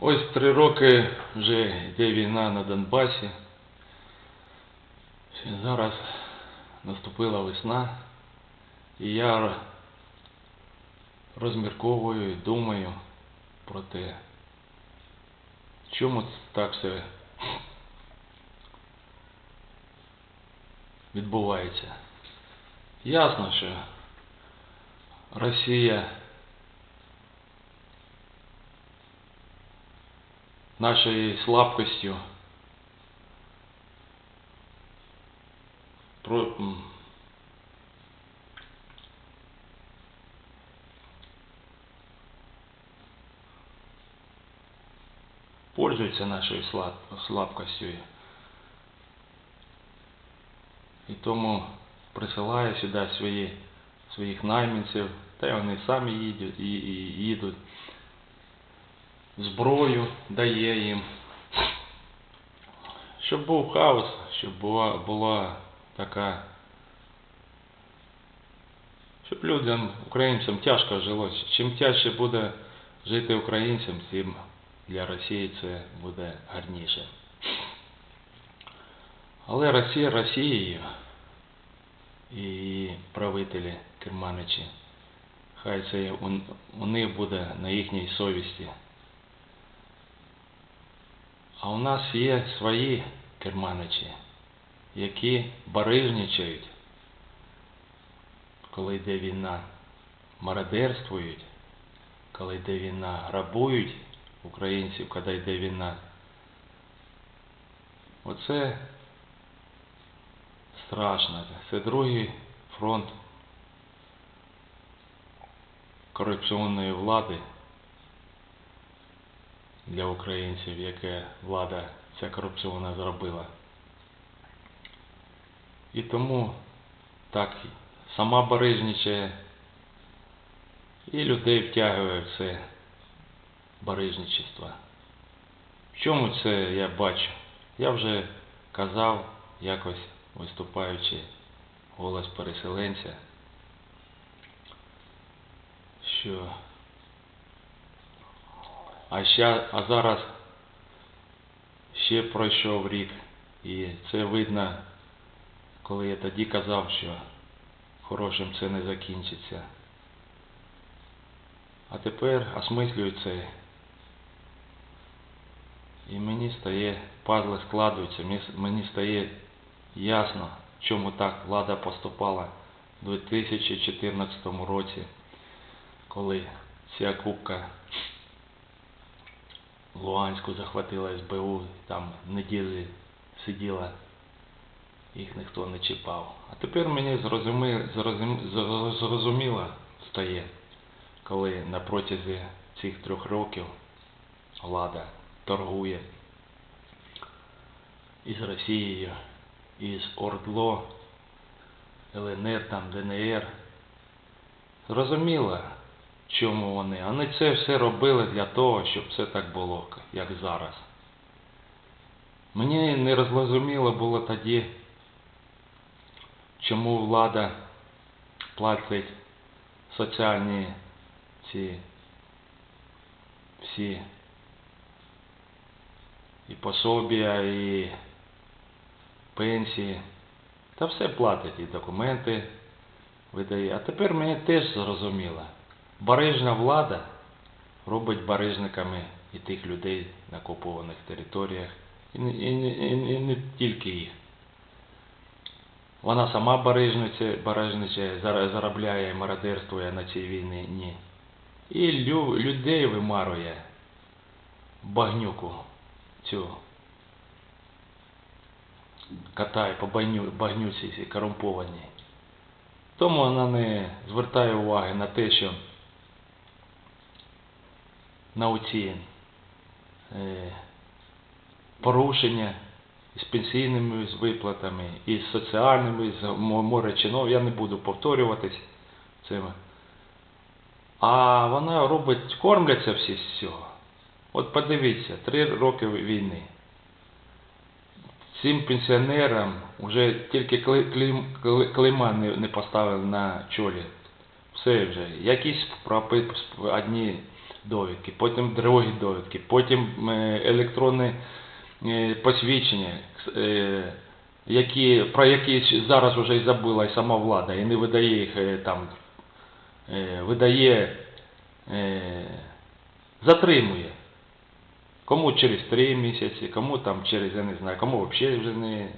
Ось три роки вже йде війна на Донбасі. Зараз наступила весна, і я розмірковую і думаю про те, чому так все відбувається. Ясно, що Росія про, м, пользується нашою слаб, слабкостю. І тому присилає сюди свої, своїх найманців, та й вони самі їдуть, і, і, їдуть. Зброю дає їм. Щоб був хаос, щоб була, була така. Щоб людям, українцям тяжко жилося. Чим тяжче буде жити українцям, тим для Росії це буде гарніше. Але Росія Росією і її правителі керманичі, хай це у, у них буде на їхній совісті. А у нас є свої керманичі, які барижничають, коли йде війна, мародерствують, коли йде війна, грабують українців, коли йде війна. Оце страшно. Це другий фронт корупційної влади для українців, яке влада ця корупційна зробила. І тому так сама барижничає і людей втягує в це барижничество. В чому це я бачу? Я вже казав якось виступаючи голос переселенця, що а, ща, а зараз ще пройшов рік, і це видно, коли я тоді казав, що хорошим це не закінчиться. А тепер осмислюю це. І мені стає, пазли складуються, мені- стає ясно, чому так влада поступала у 2014 році, коли ця кубка Луганську захватила СБУ, там неділі сиділа, їх ніхто не чіпав. А тепер мені зрозумі, зрозумі, зрозуміло стає, коли на протязі цих трьох років влада торгує із Росією, із ОРДЛО, ЛНР, там, ДНР. Зрозуміло, чому вони. Вони це все робили для того, щоб все так було, як зараз. Мені не розрозуміло було тоді, чому влада платить соціальні ці всі і пособія, і пенсії. Та все платить, і документи видає. А тепер мені теж зрозуміло. Барижна влада робить барижниками і тих людей на окупованих територіях, і, не- і, не- і, не- тільки їх. Вона сама барижничає, заробляє, мародерствує на цій війні. І лю, людей вимарує багнюку цю катає по багню, багнюці цій корумпованій. Тому вона не звертає уваги на те, що на оці е, порушення з пенсійними з виплатами, і з соціальними, з море чинов, я не буду повторюватись цим. А вона робить, кормляться всі з цього. От подивіться, три роки війни. Цим пенсіонерам вже тільки клейма не, поставили на чолі. Все вже. Якісь одні довідки, потім другі довідки, потім е, електронне е, посвідчення, е, які, про які зараз вже і забула і сама влада, і не видає їх там, видає, затримує. Кому через три місяці, кому там через, я не знаю, кому взагалі вже не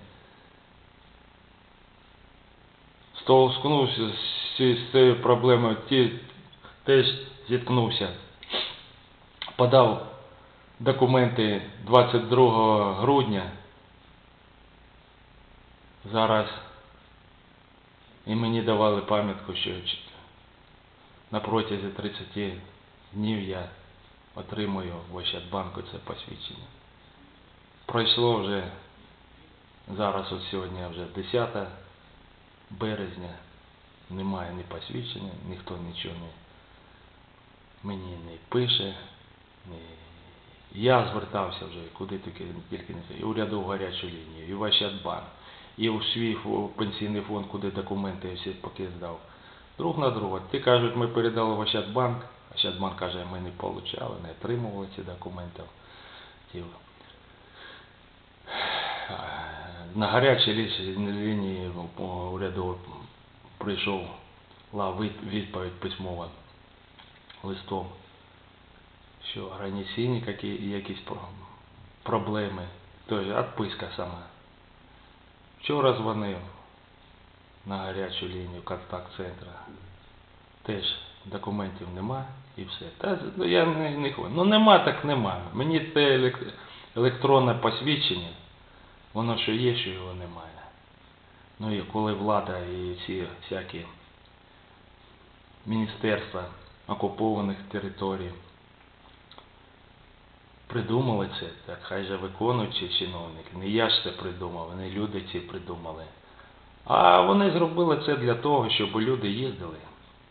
столкнувся з цією проблемою, теж зіткнувся. Подав документи 22 грудня. Зараз і мені давали пам'ятку, що на протязі 30 днів я отримую в Ощадбанку це посвідчення. Пройшло вже зараз от сьогодні вже 10 березня, немає ні посвідчення, ніхто нічого не мені не пише. Ні. Я звертався вже куди тільки, тільки не і урядову гарячу лінію, і в Ощадбанк, і в свій пенсійний фонд, куди документи я всі поки здав. Друг на друга. Ти кажуть, ми передали в Ощадбанк, Ощадбанк каже, ми не получали, не отримували ці документи. На гарячій лінії по прийшов відповідь письмова листом, що організаційні які, якісь про- проблеми, тобто відписка сама. Вчора дзвонив на гарячу лінію контакт-центра. Теж документів нема і все. Та ну, я не, не хочу. Ну нема, так нема. Мені те електронне посвідчення, воно що є, що його немає. Ну і коли влада і ці всякі міністерства окупованих територій придумали це, так хай же виконуючий чиновник. Не я ж це придумав, не люди ці придумали. А вони зробили це для того, щоб люди їздили.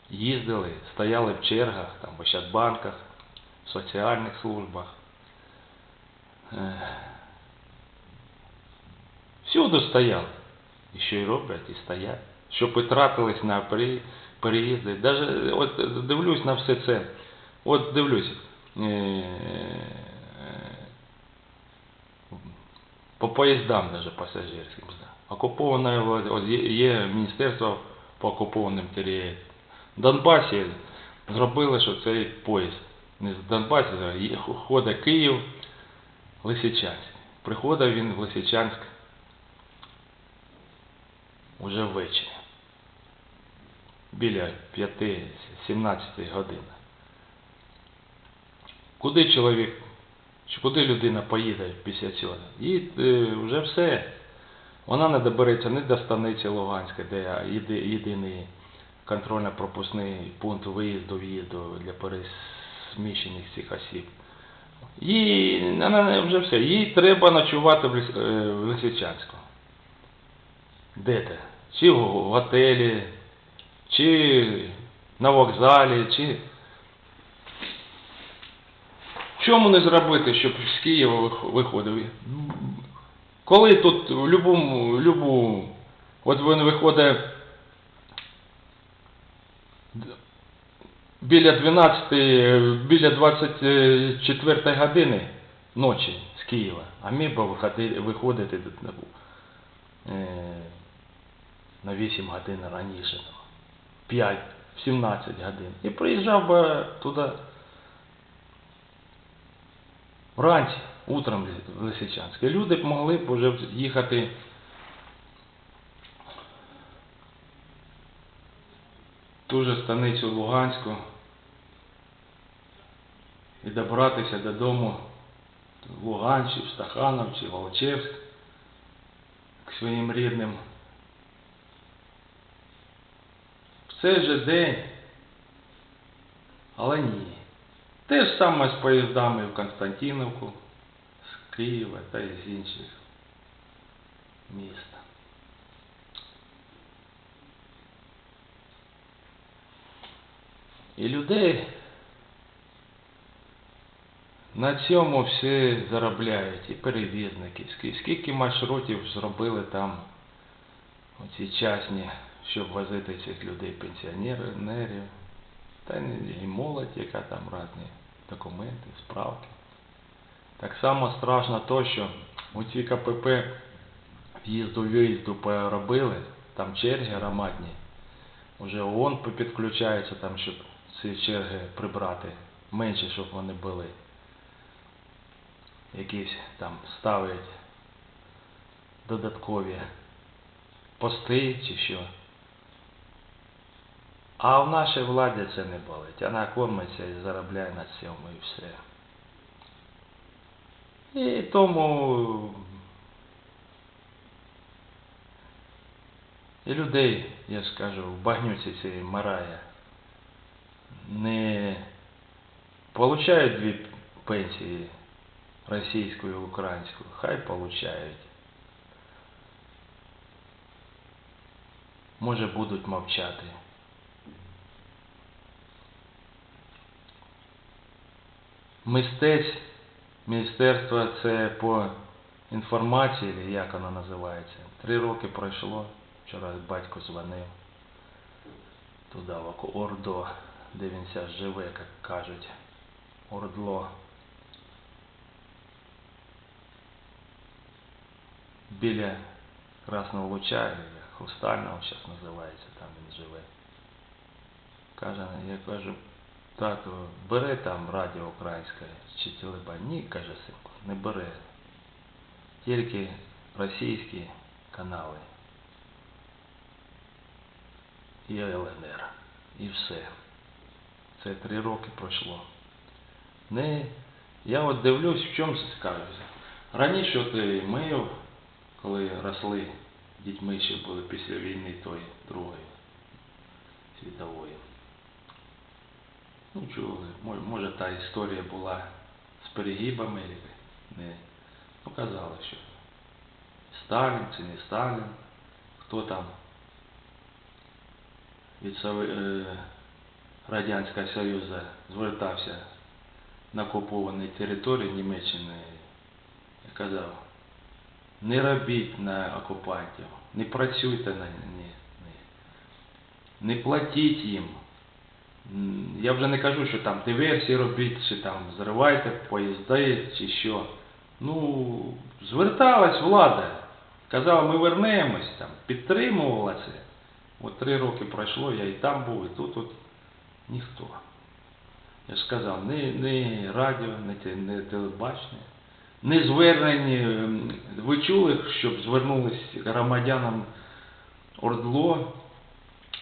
Їздили, стояли в чергах, там, в Ощадбанках, в соціальних службах. Всюди стояли. І що й роблять, і стоять. Щоб і тратились на переїзди. Даже от дивлюсь на все це. От дивлюсь. е, По поїздам даже пасажирським. Окуповане от є, є міністерство по окупованим територіям. В Донбасі зробили, що цей поїзд не з Донбасу, а ходить Київ, Лисичанськ. Приходив він в Лисичанськ уже ввечері. Біля 5-17 годин. Куди чоловік, чи куди людина поїде після цього? І е, вже все. Вона не добереться ні до станиці Луганська, де єди- єдиний контрольно-пропускний пункт виїзду в'їзду для пересміщених цих осіб. Їй вона вже все. Їй треба ночувати в, е, в Лисичанську. Де те? Чи в готелі, чи на вокзалі, чи. Чому не зробити, щоб з Києва вих- виходив? Коли тут в любому, любу, от він виходить біля 12, біля 24 години ночі з Києва, а міг би виходи- виходити е, на 8 годин раніше, 5, 17 годин. І приїжджав би туди вранці, утром в Лисичанськ. І люди б могли б вже їхати ту же станицю Луганську і добратися додому в Луган, чи в Стаханов, чи Волчевськ к своїм рідним. В цей же день, але ні. Те ж саме з поїздами в Константиновку, з Києва та з інших міст. І людей на цьому всі заробляють, і перевізники. Скі- Скільки маршрутів зробили там оці частні, щоб возити цих людей, пенсіонерів, та і молодь, яка там різні документи, справки. Так само страшно то, що у ці КПП в'їзду-виїзду поробили, там черги громадні. Уже ООН підключається там, щоб ці черги прибрати, менше, щоб вони були. Якісь там ставлять додаткові пости чи що. А в нашій владі це не болить. Вона кормиться і заробляє на цьому і все. І тому і людей, я ж кажу, в багнюці цієї марає не получають дві пенсії російську і українську, хай получають. Може будуть мовчати. Мистець, міністерство це по інформації, як воно називається. Три роки пройшло, вчора батько дзвонив туди, в Ордо, де він зараз живе, як кажуть, Ордло. Біля Красного Луча, или Хрустального зараз називається, там він живе. Каже, я кажу, тату, бери там радіо українське чи телебачення. Ні, каже синку, не бери. Тільки російські канали і ЛНР. І все. Це три роки пройшло. Не, я от дивлюсь, в чому скажуся. Раніше от ми, коли росли дітьми ще були після війни тої другої світової. Ну, чули, Мо- може та історія була з перегибами, не показали, що Сталін чи не Сталін, хто там від е, Радянського Союзу звертався на окупованій території Німеччини і казав, не робіть на окупантів, не працюйте на ні, не платіть їм. Я вже не кажу, що там диверсії робіть, чи там зривайте поїзди, чи що. Ну, зверталась влада, казала, ми вернемось, там, підтримувала це. От три роки пройшло, я і там був, і тут от ніхто. Я ж сказав, ні, ні радіо, ні, ні телебачення, ні звернені. Ви чули, щоб звернулись громадянам Ордло,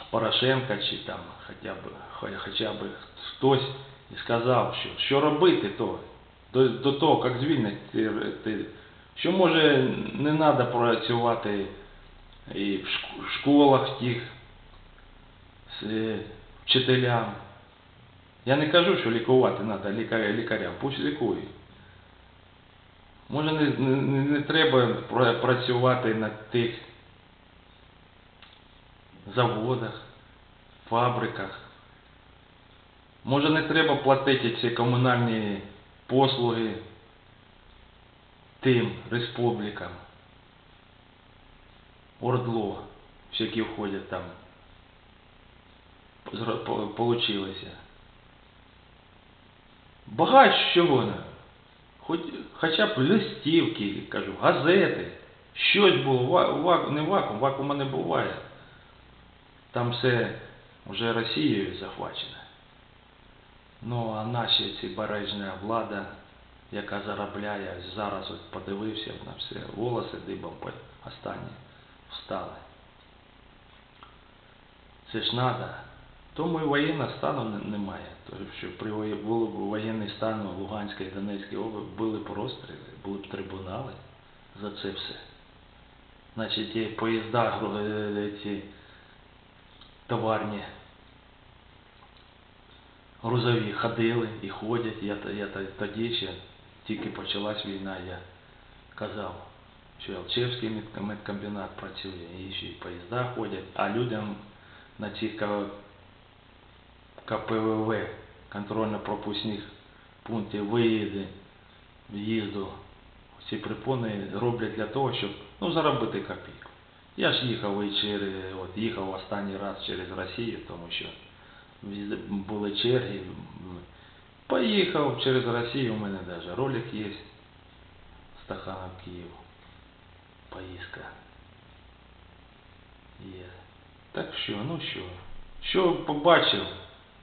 Порошенка чи там хоча б, хоча б хтось і сказав, що, що робити то, до, до того, як звільнять, ти- ти- що може не треба працювати і в школах тих з е, вчителям. Я не кажу, що лікувати треба лікаря, лікарям, пусть лікують. Може не, не, не- треба працювати на тих заводах, фабриках. Може не треба платити ці комунальні послуги тим республікам. Ордло, всякі входять там, получилося. Багато чого. не. Хоч, хоча б листівки, кажу, газети, щось було, не вакуум, вакуума не буває. Там все вже Росією захвачено. Ну, а наші ці бережна влада, яка заробляє, зараз от подивився на все, волоси дибом останні встали. Це ж треба. Тому і воєнного стану немає. Тому що при воєнний стан у Луганській і Донецькій області, були б розстріли, були б трибунали за це все. Значить, ті поїзда, гру- е, ці товарні, грузові ходили і ходять. Я, я тоді ще тільки почалась війна, я казав, що Алчевський мед- медкомбінат працює, і ще й поїзда ходять, а людям на К- КПВВ, контрольно-пропускних пунктів виїзди, в'їзду, ці припони роблять для того, щоб ну, заробити копійку. Я ж їхав і через, от їхав останній раз через Росію, тому що були черги, Поїхав через Росію, у мене навіть ролик є. Стаханов Київ. Поїздка. Є. Так що, ну що? Що побачив,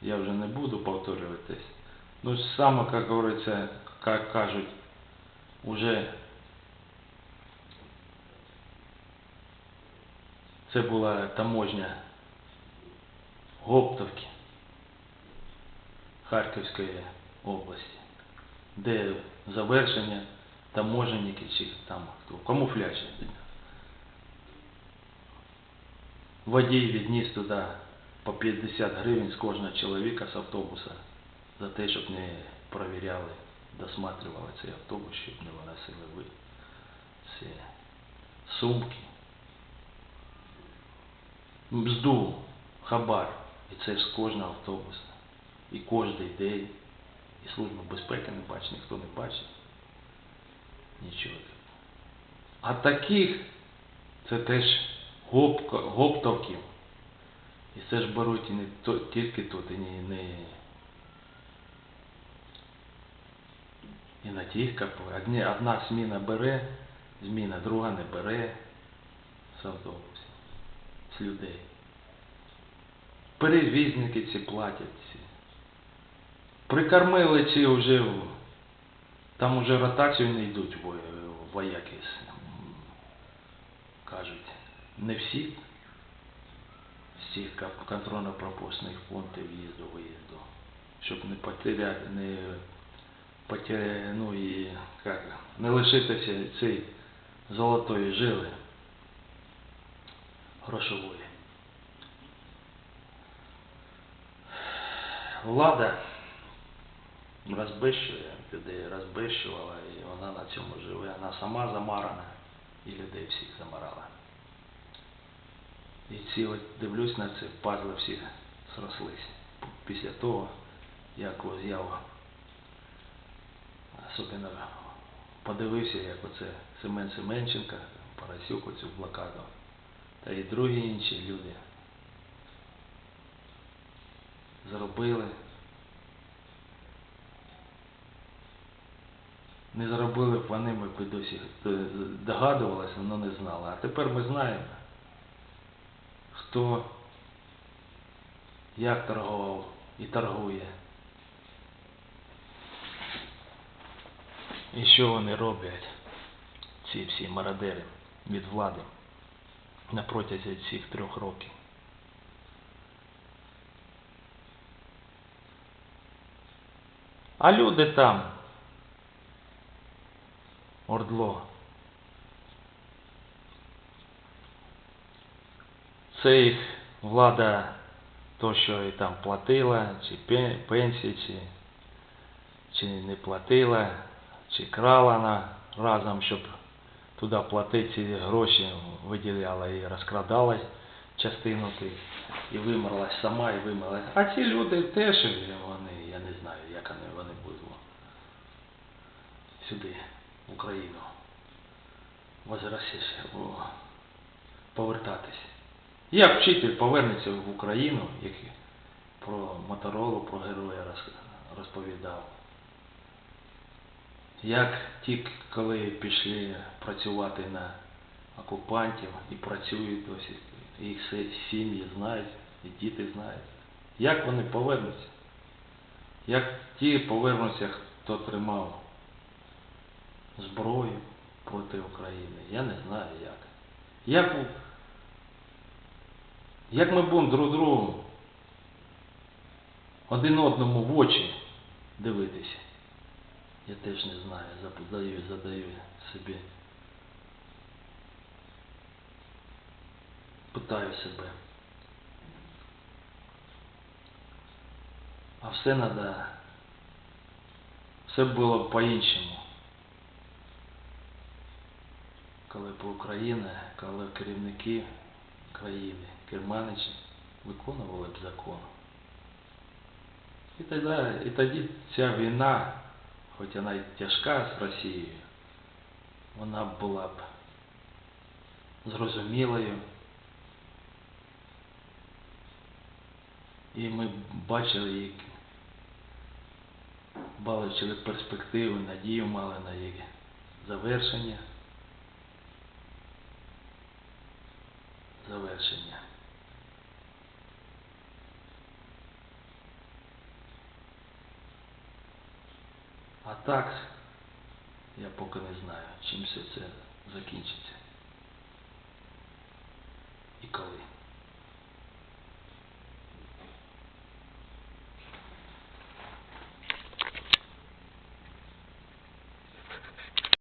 я вже не буду повторюватись. Ну, саме, як говориться, як кажуть, уже це була таможня Гоптовки Харківської області, де завершення таможенники чи там хто, камуфляжі. Водій відніс туди по 50 гривень з кожного чоловіка з автобуса за те, щоб не провіряли, досматривали цей автобус, щоб не виносили ви сумки. Мзду, хабар. І це ж кожного автобуса. І кожен день. І служба безпеки не бачить, ніхто не бачить. Нічого. А таких це теж гопка. І це ж беруть і не то, тільки тут, і не, не і на тих КП. Одна зміна бере, зміна друга не бере автобусів, людей. Перевізники ці платять ці. Прикормили ці вже, там уже ротацію не йдуть во- вояки, кажуть, не всі з цих контрольно-пропускних пунктів в'їзду-виїзду, щоб не потеряти, не потеря, ну і як, не лишитися цієї золотої жили грошової. Влада розбищує людей, розбищувала, і вона на цьому живе. Вона сама замарана і людей всіх замарала. І ці от дивлюсь на це, пазли всі зрослись. Після того, як я особливо подивився, як оце Семен Семенченка, Парасюк оцю блокаду, та і другі інші люди зробили. Не зробили б вони, ми б досі догадувалися, але не знали. А тепер ми знаємо, хто як торгував і торгує. І що вони роблять, ці всі мародери від влади на протязі цих трьох років. А люди там, Ордло, це їх влада, то, що і там платила, чи пе- пенсії, чи, чи не платила, чи крала на разом, щоб туди платити ці гроші, виділяла і розкрадала частину тих, і вимерлась сама, і вимерлась. А ці люди теж, вони, я не знаю, як вони, вони будуть сюди, в Україну, возвращатися, о, повертатись. Як вчитель повернеться в Україну, який про Моторолу, про героя розповідав. Як ті, коли пішли працювати на окупантів і працюють досі, їх сім'ї знають, і діти знають. Як вони повернуться? Як ті повернуться, хто тримав зброю проти України? Я не знаю як. Як, як ми будемо друг другу один одному в очі дивитися? Я теж не знаю, задаю, задаю собі. Питаю себе. А все треба, все було б по-іншому. Коли б Україна, коли керівники країни, керманичі виконували б закон. І тоді, і тоді ця війна, хоч вона й тяжка з Росією, вона була б зрозумілою. І ми бачили, її, бачили перспективи, надію мали на її. Завершення. А так, я поки не знаю, чим все це закінчиться. І коли.